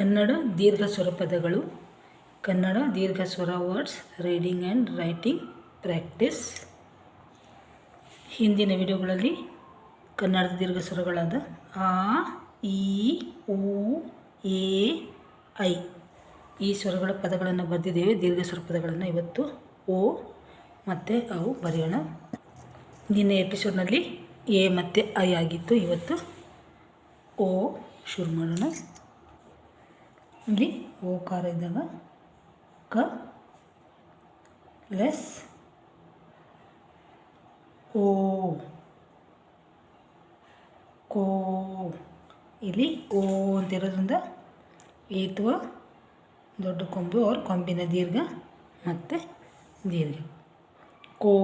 ಕನ್ನಡ ದೀರ್ಘ ಸ್ವರ ಪದಗಳು, ಕನ್ನಡ ದೀರ್ಘ ಸ್ವರ words reading and writing practice ಹಿಂದಿನ ವಿಡಿಯೋಗಳಲ್ಲಿ ಕನ್ನಡದ ದೀರ್ಘ ಸ್ವರಗಳಾದ ಆ ಇ ಉ, ಎ, ಐ ಈ ಸ್ವರಗಳ ಪದಗಳನ್ನು ಬರೆದಿದ್ದೇವೆ. ದೀರ್ಘ ಸ್ವರ ಪದಗಳನ್ನು ಇವತ್ತು ಓ ಮತ್ತು ಅವು ಬರೆಯೋಣ. ನಿನ್ನೆ ಎಪಿಸೋಡ್ನಲ್ಲಿ ಎ ಮತ್ತು ಐ ಆಗಿತ್ತು. ಇವತ್ತು ಓ ಶುರು ಮಾಡೋಣ. ಇಲ್ಲಿ ಓಕಾರ ಇದ್ದಾಗ ಕ ಲೆಸ್ ಓ, ಕೋ. ಇಲ್ಲಿ ಓ ಅಂತ ಇರೋದ್ರಿಂದ ಏತ್ವ ದೊಡ್ಡ ಕೊಂಬು ಅವ್ರ ಕೊಂಬಿನ ದೀರ್ಘ ಮತ್ತು ದೀರ್ಘ. ಕೋ.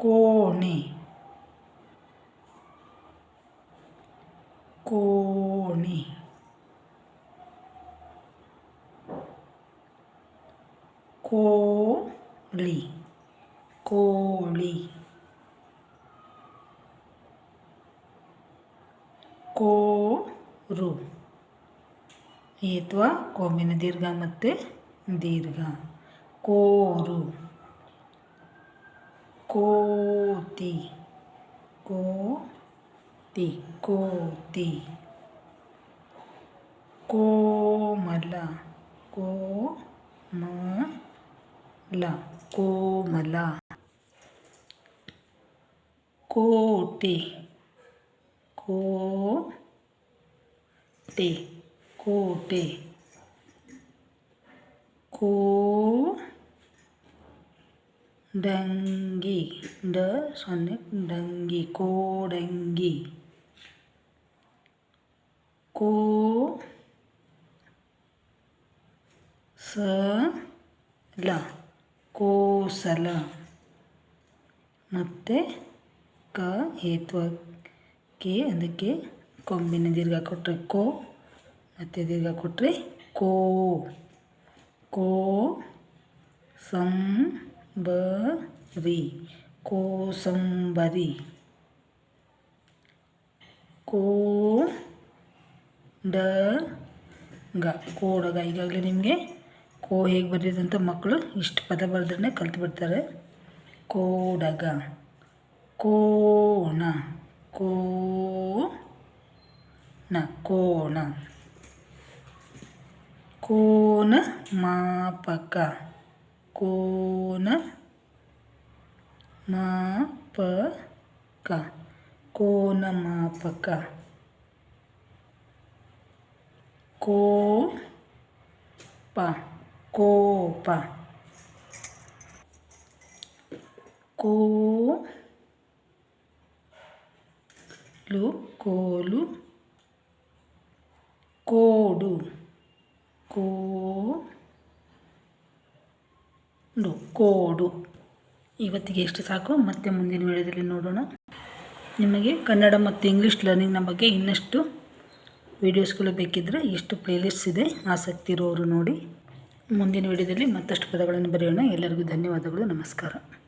ಕೋಣೆ. ಕೋಣೆ ಕೋಳಿ ಕೋಳಿ. ಕೋರು. ಅಥವಾ ಕೋಮಿನ ದೀರ್ಘ ಮತ್ತು ದೀರ್ಘ. ಕೋರು. ಕೋತಿ. ती कोती। कोमल कोमल कोमल। कोटि कोटि कोटि। को ಡಂಗಿ ಡ ಸೊನ್ನೆ ಡಂಗಿ ಕೋಡಂಗಿ ಕೋ ಸ ಲ ಕೋಸಲ ಮತ್ತು ಕ ಹೇತ್ವಕ್ಕೆ ಅದಕ್ಕೆ ಕೊಂಬಿನ ದೀರ್ಘ ಕೊಟ್ಟರೆ ಕೋ ಮತ್ತು ದೀರ್ಘ ಕೊಟ್ಟರೆ ಕೋ ಕೋ ಸಂ ಬರಿ ಕೋಸಂಬರಿ. ಕೋ ಡ ಗ ಕೋಡಗ ಈಗಾಗಲೇ ನಿಮಗೆ ಕೋ ಹೇಗೆ ಬರೆಯೋದು ಮಕ್ಕಳು ಇಷ್ಟು ಪದ ಬರೆದ್ರೆ ಕಲ್ತು ಬಿಡ್ತಾರೆ ಕೋಡಗ. ಕೋಣ. ಕೋ ನ ಕೋಣ. ಕೋನ ಮಾಪಕ. ಕೋನ ಮಾಪಕ ಕೋನ ಮಾಪಕ ಕೋಪ ಕೋಪ ಕೋಲು ಕೋಲು ಕೋಡು ಕೋ ಕೋಡು. ಇವತ್ತಿಗೆ ಎಷ್ಟು ಸಾಕು? ಮತ್ತೆ ಮುಂದಿನ ವಿಡಿಯೋದಲ್ಲಿ ನೋಡೋಣ. ನಿಮಗೆ ಕನ್ನಡ ಮತ್ತು ಇಂಗ್ಲೀಷ್ ಲರ್ನಿಂಗ್ನ ಬಗ್ಗೆ ಇನ್ನಷ್ಟು ವೀಡಿಯೋಸ್ಗಳು ಬೇಕಿದ್ದರೆ ಎಷ್ಟು ಪ್ಲೇಲಿಸ್ಟ್ಸ್ ಇದೆ. ಆಸಕ್ತಿ ಇರೋರು ನೋಡಿ. ಮುಂದಿನ ವಿಡಿಯೋದಲ್ಲಿ ಮತ್ತಷ್ಟು ಪದಗಳನ್ನು ಬರೆಯೋಣ. ಎಲ್ಲರಿಗೂ ಧನ್ಯವಾದಗಳು. ನಮಸ್ಕಾರ.